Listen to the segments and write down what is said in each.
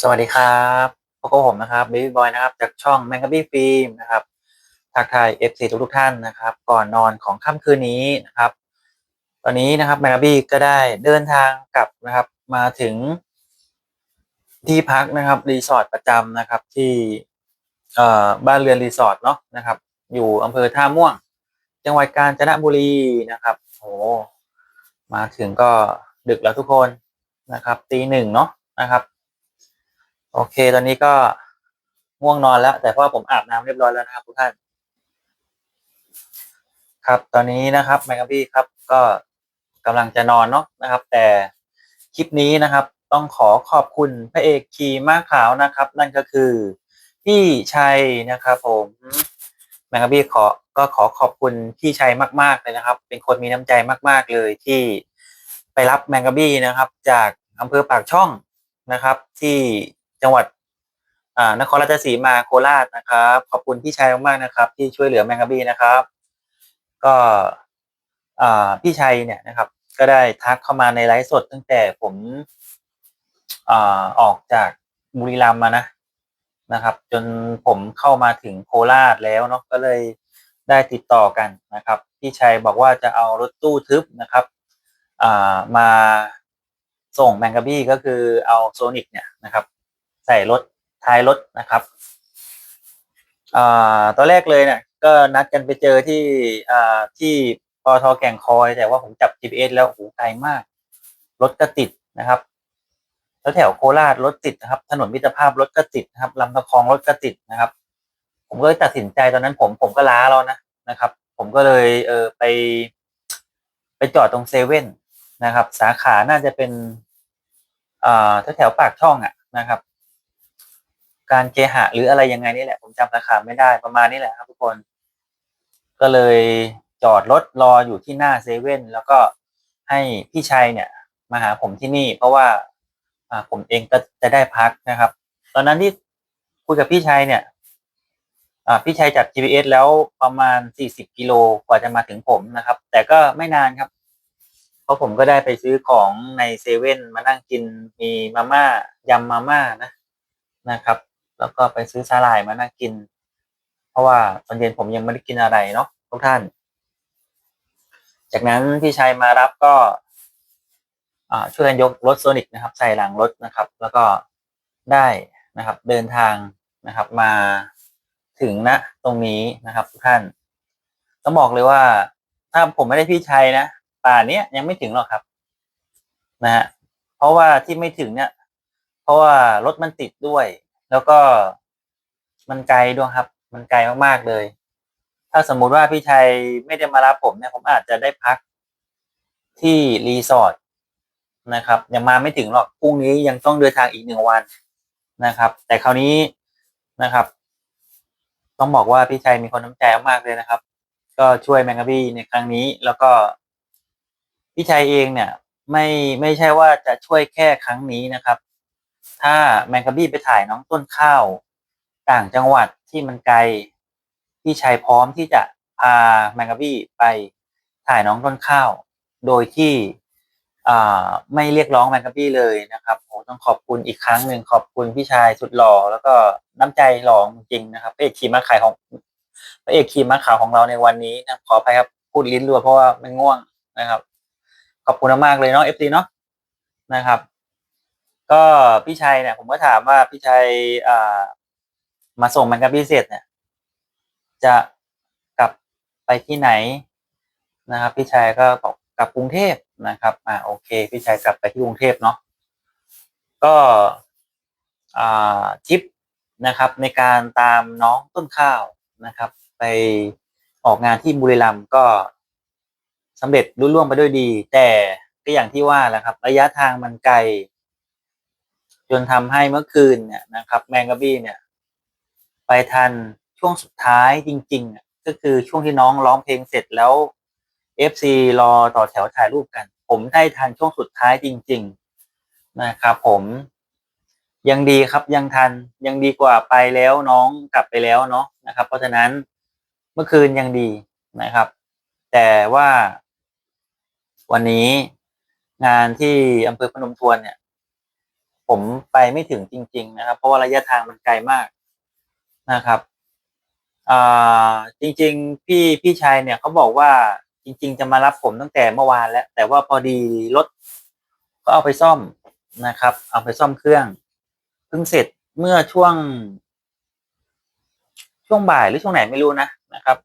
สวัสดีครับพบกับผมนะครับเบบี้บอยนะครับ จากช่องแมงกะบี้ฟิล์มนะครับทักทาย FC ทุกทุกท่านนะครับ ก่อนนอนของค่ำคืนนี้นะครับ ตอนนี้นะครับแมงกะบี้ก็ได้เดินทางกลับนะครับ มาถึง ที่พักนะครับรีสอร์ทประจำนะครับ ที่เอ่อบ้านเรือนรีสอร์ทเนาะนะครับ อยู่อำเภอท่าม่วง จังหวัดกาญจนบุรีนะครับโอ้มาถึงก็ดึกแล้วทุกคนนะครับตีหนึ่งเนาะนะครับ โอเค ตอนนี้ก็ง่วงนอนแล้ว แต่เพราะว่าผมอาบน้ำเรียบร้อยแล้วนะครับทุกท่าน ครับตอนนี้นะครับแมงกะบี้ครับ ก็กำลังจะนอนเนาะนะครับ แต่คลิปนี้นะครับ ต้องขอขอบคุณพระเอกขี่ม้าขาวนะครับ นั่นก็คือพี่ชัยนะครับ ผมแมงกะบี้ขอก็ขอขอบคุณพี่ชัยมาก ๆเลยนะครับ เป็นคนมีน้ำใจมาก ๆเลยที่ไปรับแมงกะบี้นะครับ จากอำเภอปากช่องนะครับ ที่ จังหวัดอ่านครราชสีมาโคราชนะครับ ขอบคุณพี่ชัยมากๆนะครับ ที่ช่วยเหลือแมงกะบี้นะครับ ก็อ่าพี่ชัยเนี่ยนะครับ ก็ได้ทักเข้ามาในไลฟ์สด ตั้งแต่ผมอ่าออกจากบุรีรัมย์มานะนะครับ จนผมเข้ามาถึงโคราชแล้วเนาะก็เลยได้ติดต่อกันนะครับ พี่ชัยบอกว่าจะเอารถตู้ทึบนะครับอ่ามาส่งแมงกะบี้ก็คือเอาโซนิกเนี่ยนะครับ ใส่รถท้ายรถนะครับอตอนแรกเลยเนี่ยก็นัดกันไปเจอที่ที่ปอทแก่งคอย แต่ว่าผมจับ GPS แล้วโอ้ไกลมาก รถก็ติดนะครับแล้วแถวโคราชรถติดนะครับ ถนนมิตรภาพรถก็ติดนะครับลำตะคองรถก็ติดนะครับ ผมก็เลยตัดสินใจตอนนั้นผมผมก็ล้าแล้วนะนะครับ ผมก็เลยเออไป ไปจอดตรงเซเว่นนะครับ สาขาน่าจะเป็นอ่าแถวแถวปากช่องอะนะครับ การเคหะหรืออะไรยังไงนี่แหละ ผมจำสาขาไม่ได้ประมาณนี้แหละครับทุกคน ก็เลยจอดรถรออยู่ที่หน้าเซเว่นแล้วก็ให้พี่ชัยเนี่ยมาหาผมที่นี่ เพราะว่าผมเองก็จะได้พักนะครับ ตอนนั้นที่คุยกับพี่ชัยเนี่ยพี่ชัยจับ GPS แล้วประมาณ 40 กิโลกว่าจะมาถึงผมนะครับ แต่ก็ไม่นานครับ เพราะผมก็ได้ไปซื้อของในเซเว่นมานั่งกินมีมาม่ายำมาม่านะนะครับ แล้วก็ไปซื้อสาหร่ายมานั่งกิน เพราะว่าตอนเย็นผมยังไม่ได้กินอะไรเนาะทุกท่าน จากนั้นพี่ชัยมารับก็ช่วยกันยกรถโซนิกนะครับ ใส่หลังรถนะครับ แล้วก็ได้นะครับ เดินทางนะครับ มาถึงณตรงนี้นะครับ ทุกท่านต้องบอกเลยว่า ถ้าผมไม่ได้พี่ชัยนะป่านเนี้ยยังไม่ถึงหรอกครับ นะฮะเพราะว่าที่ไม่ถึงเนี่ย เพราะว่ารถมันติดด้วย แล้วก็มันไกลด้วยครับ มันไกลมากๆเลย ถ้าสมมุติว่าพี่ชัยไม่ได้มารับผมเนี่ยผมอาจจะได้พักที่รีสอร์ทนะครับยังมาไม่ถึงหรอกพรุ่งนี้ยังต้องเดินทางอีกหนึ่งวันนะครับ แต่คราวนี้นะครับ ต้องบอกว่าพี่ชัยมีคนน้ำใจมากเลยนะครับ ก็ช่วยแมงกะบี้ในครั้งนี้ แล้วก็พี่ชัยเองเนี่ย ไม่ไม่ใช่ว่าจะช่วยแค่ครั้งนี้นะครับ ถ้าแมงกะบี้ไปถ่ายน้องต้นข้าว ต่างจังหวัดที่มันไกลพี่ชัยพร้อมที่จะพาแมงกะบี้ไปถ่ายน้องต้นข้าว โดยที่ไม่เรียกร้องแมงกะบี้เลยนะครับโอ้ต้องขอบคุณอีกครั้งหนึ่งขอบคุณพี่ชายสุดหล่อแล้วก็น้ำใจหล่อจริงนะครับพระเอกขี่ม้าขายของพระเอกขี่ม้าขาวของเราในวันนี้นะขออภัยครับพูดลิ้นรัวเพราะว่ามันง่วงนะครับ ขอบคุณมากเลยเนาะเอฟซีเนาะนะครับ ก็พี่ชัยเนี่ย ผมก็ถามว่าพี่ชัยมาส่งแมงกะบี้เสร็จเนี่ย จะกลับไปที่ไหนนะครับ พี่ชัยก็บอกกลับกรุงเทพนะครับ อ่าโอเค พี่ชัยกลับไปที่กรุงเทพเนาะก็ทริปนะครับ ในการตามน้องต้นข้าวนะครับ ไปออกงานที่บุรีรัมย์ก็สำเร็จรุ่ล่วงไปด้วยดี แต่ก็อย่างที่ว่าแหละครับ ระยะทางมันไกล จนทำให้เมื่อคืนเนี่ยนะครับ แมงกะบี้เนี่ย ไปทันช่วงสุดท้ายจริงๆก็คือช่วงที่น้องร้องเพลงเสร็จแล้ว FC รอต่อแถวถ่ายรูปกัน ผมได้ทันช่วงสุดท้ายจริง ๆ นะครับผมยังดีครับยังทันยังดีกว่าไปแล้วน้องกลับไปแล้วเนาะนะครับ เพราะฉะนั้นเมื่อคืนยังดีนะครับ แต่ว่า วันนี้งานที่อำเภอพนมทวนเนี่ย ผมไปไม่ถึงจริง ๆ นะครับ เพราะว่าระยะทางมันไกลมากนะครับอ่าจริง ๆ พี่พี่ชายเนี่ยเขาบอกว่าจริง ๆ จะมารับผมตั้งแต่เมื่อวานแล้ว แต่ว่าพอดีรถก็เอาไปซ่อมนะครับ เอาไปซ่อมเครื่องเพิ่งเสร็จเมื่อช่วง ช่วงบ่ายหรือช่วงไหนไม่รู้นะนะครับ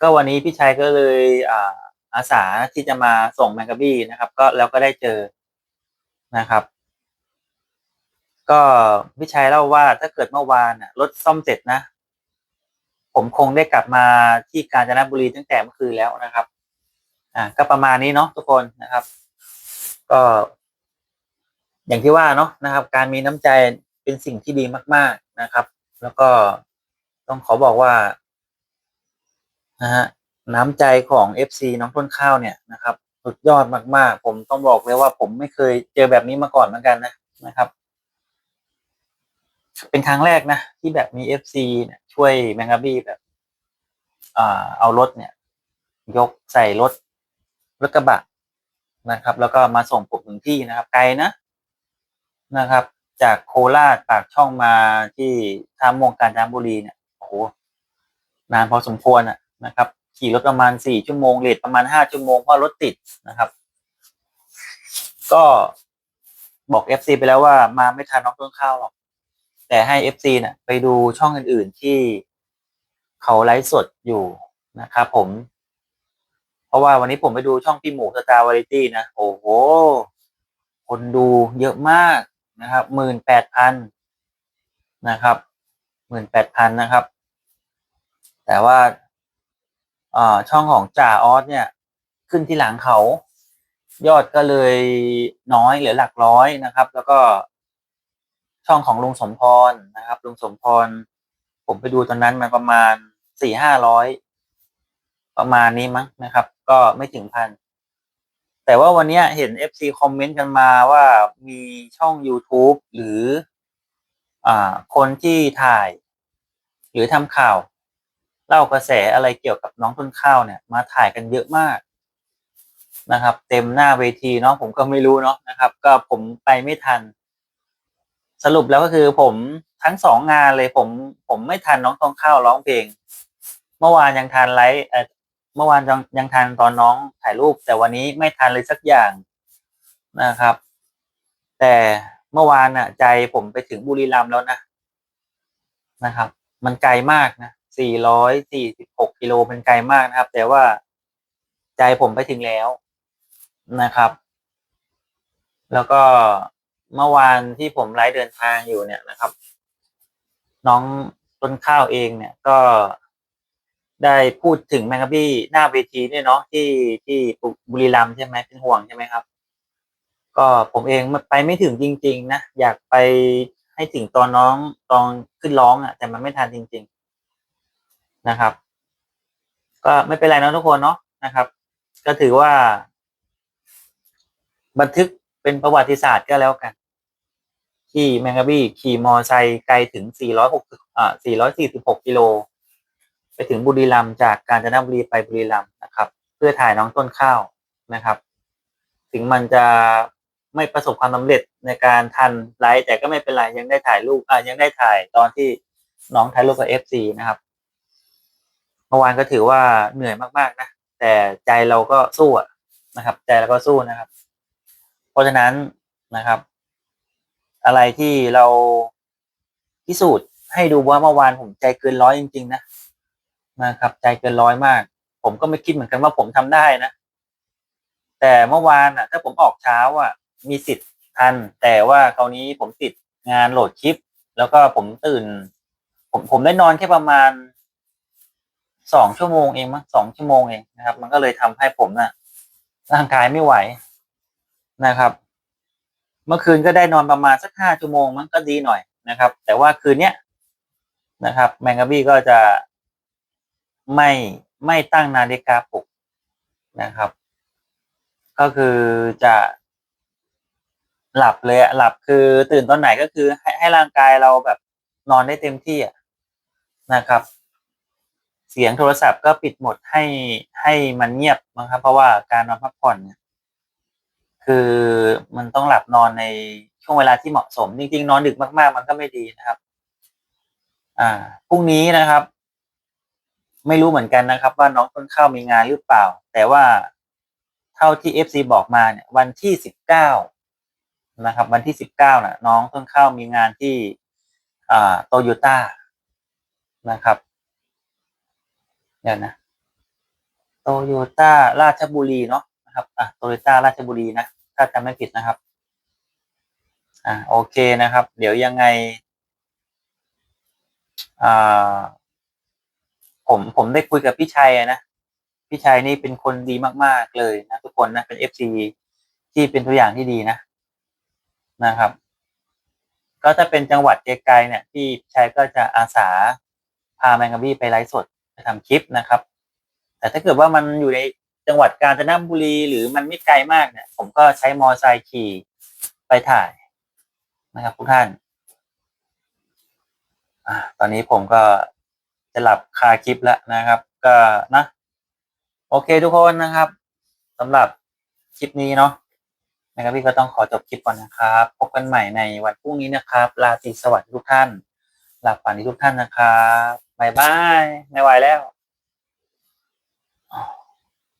ก็วันนี้พี่ชายก็เลยอ่าอาสาที่จะมาส่งแมงกะบี้นะครับ ก็แล้วก็ได้เจอนะครับ ก็พี่ชายเล่าว่าถ้าเกิดเมื่อวานรถซ่อมเสร็จนะ ผมคงได้กลับมาที่กาญจนบุรีตั้งแต่เมื่อคืนแล้วนะครับ อ่า ก็ประมาณนี้เนาะทุกคนนะครับ ก็ อย่างที่ว่าเนาะนะครับ การมีน้ำใจเป็นสิ่งที่ดีมาก ๆนะครับ แล้วก็ต้องขอบอกว่านะฮะน้ำใจของ FC น้องต้นข้าวเนี่ยนะครับสุดยอดมากๆ ผมต้องบอกเลยว่าผมไม่เคยเจอแบบนี้มาก่อนเหมือนกันนะนะครับ เป็นครั้งแรกนะ ที่แบบมี FC เนี่ยช่วยแมงกะบี้แบบอ่าเอารถเนี่ย ยกใส่รถรถกระบะนะครับ แล้วก็มาส่งผมถึงที่นะครับ ไกลนะนะครับ จากโคราชปากช่องมาที่ท่ามวงกาญจนบุรีเนี่ยโอ้โหนานพอสมควรอะนะครับ ขี่รถประมาณสี่ชั่วโมงเลทประมาณห้าชั่วโมงเพราะรถติดนะครับ ก็บอก FC ไปแล้วว่ามาไม่ทันน้องต้นข้าวหรอก แต่ให้ FC เนี่ยไปดูช่องอื่น ๆ ที่เขาไลฟ์สดอยู่นะครับผม เพราะว่าวันนี้ผมไปดูช่องพี่หมูสตาร์วาไรตี้นะ โอ้โห คนดูเยอะมากนะครับหมื่นแปดพันนะครับหมื่นแปดพันนะครับ แต่ว่าช่องของจ่าออสเนี่ย ขึ้นที่หลังเขา ยอดก็เลยน้อยเหลือหลักร้อยนะครับ แล้วก็ ช่องของลุงสมพรนะครับ ลุงสมพร ผมไปดูตอนนั้นมันประมาณสี่ห้าร้อยประมาณนี้มั้งนะครับ ก็ไม่ถึงพันแต่ว่าวันนี้เห็น FC คอมเมนต์กันมาว่ามีช่อง YouTube หรืออ่าคนที่ถ่าย หรือทำข่าว เล่ากระแสอะไรเกี่ยวกับน้องต้นข้าวเนี่ย มาถ่ายกันเยอะมากนะครับ เต็มหน้าเวทีเนาะผมก็ไม่รู้เนาะนะครับ ก็ผมไปไม่ทัน สรุปแล้วก็คือผมทั้งสองงานเลยผมผมไม่ทันน้องต้นข้าวร้องเพลง เมื่อวานยังทันไลฟ์เออเมื่อวานยังยังทันตอนน้องถ่ายรูป แต่วันนี้ไม่ทันเลยสักอย่างนะครับ แต่เมื่อวานน่ะ ใจผมไปถึงบุรีรัมย์แล้วนะนะครับ มันไกลมากนะ446กิโลเป็นไกลมากนะครับ แต่ว่าใจผมไปถึงแล้วนะครับ แล้วก็ เมื่อวานที่ผมไลฟ์เดินทางอยู่เนี่ยนะครับ น้องต้นข้าวเองเนี่ยก็ได้พูดถึงแมงกะบี้หน้าเวทีเนี่ยเนาะที่ที่บุรีรัมย์ใช่ไหมเป็นห่วงใช่ไหมครับ ก็ผมเองไปไม่ถึงจริง ๆ นะ อยากไปให้ถึงตอนน้องตอนขึ้นร้องอะ่ะ แต่มันไม่ทันจริง ๆนะครับ ก็ไม่เป็นไรนะทุกคนเนาะนะครับ ก็ถือว่า บันทึกเป็นประวัติศาสตร์ก็แล้วกัน ที่แมงกะบี้ขี่มอไซค์ไกลถึง 460อ่า446 กิโล ไปถึงบุรีรัมย์จากกาญจนบุรีไปบุรีรัมย์นะครับ เพื่อถ่ายน้องต้นข้าวนะครับ ถึงมันจะไม่ประสบความสำเร็จในการทันไลฟ์แต่ก็ไม่เป็นไร ยังได้ถ่ายรูปอ่ายังได้ถ่ายตอนที่น้องถ่ายรูปกับเอฟซีนะครับเมื่อวานก็ถือว่าเหนื่อยมากๆนะแต่ใจเราก็สู้อะนะครับ ใจเราก็สู้นะครับ เพราะฉะนั้นนะครับ อะไรที่เราพิสูจน์ให้ดูว่าเมื่อวานผมใจเกินร้อยจริง ๆ นะนะครับใจเกินร้อยมาก ผมก็ไม่คิดเหมือนกันว่าผมทำได้นะ แต่เมื่อวานอะ ถ้าผมออกเช้าอะ มีสิทธิ์ทัน แต่ว่าคราวนี้ผมติดงานโหลดคลิป แล้วก็ผมตื่น ผมผมได้นอนแค่ประมาณสองชั่วโมงเองมั้งสองชั่วโมงเองนะครับ มันก็เลยทำให้ผมน่ะร่างกายไม่ไหวนะครับ เมื่อคืนก็ได้นอนประมาณสักห้าชั่วโมงมันก็ดีหน่อยนะครับ แต่ว่าคืนเนี้ยนะครับ แมงกะบี้ก็จะไม่ไม่ตั้งนาฬิกาปลุกนะครับ ก็คือจะหลับเลยอะหลับคือตื่นตอนไหนก็คือให้ให้ร่างกายเราแบบนอนได้เต็มที่อะนะครับ เสียงโทรศัพท์ก็ปิดหมดให้ให้มันเงียบนะครับ เพราะว่าการนอนพักผ่อนเนี่ย คือมันต้องหลับนอนในช่วงเวลาที่เหมาะสม จริง ๆ นอนดึกมาก ๆ มันก็ไม่ดีนะครับ อ่าพรุ่งนี้นะครับ ไม่รู้เหมือนกันนะครับ ว่าน้องต้นข้าวมีงานหรือเปล่า แต่ว่าเท่าที่เอฟซีบอกมาเนี่ย วันที่สิบเก้านะครับ วันที่สิบเก้าน่ะ น้องต้นข้าวมีงานที่อ่าโตโยต้านะครับเดี๋ยวนะโตโยต้าราชบุรีเนาะ นะครับอะโตโยต้าราชบุรีนะ ถ้าจำไม่ผิดนะครับ อ่าโอเคนะครับ เดี๋ยวยังไง อ่า ผมผมได้คุยกับพี่ชัยนะ พี่ชัยนี่เป็นคนดีมาก ๆ เลยนะทุกคนนะ เป็นเอฟซีที่เป็นตัวอย่างที่ดีนะ นะครับ ก็ถ้าเป็นจังหวัดไกลๆเนี่ย พี่ชัยก็จะอาสาพาแมงกะบี้ไปไลฟ์สดไปทำคลิปนะครับแต่ถ้าเกิดว่ามันอยู่ใน จังหวัดกาญจนบุรีหรือมันไม่ไกลมากเนี่ย ผมก็ใช้มอไซค์ขี่ไปถ่ายนะครับทุกท่านอตอนนี้ผมก็จะหลับคาคลิปแล้วนะครับ ก็นะ โอเคทุกคนนะครับสำหรับคลิปนี้เนาะนะครับพี่ก็ต้องขอจบคลิปก่อนนะครับ พบกันใหม่ในวันพรุ่งนี้นะครับราตรีสวัสดิ์ทุกท่าน หลับฝันดีทุกท่านนะครับบายบาย ไม่ไหวแล้ว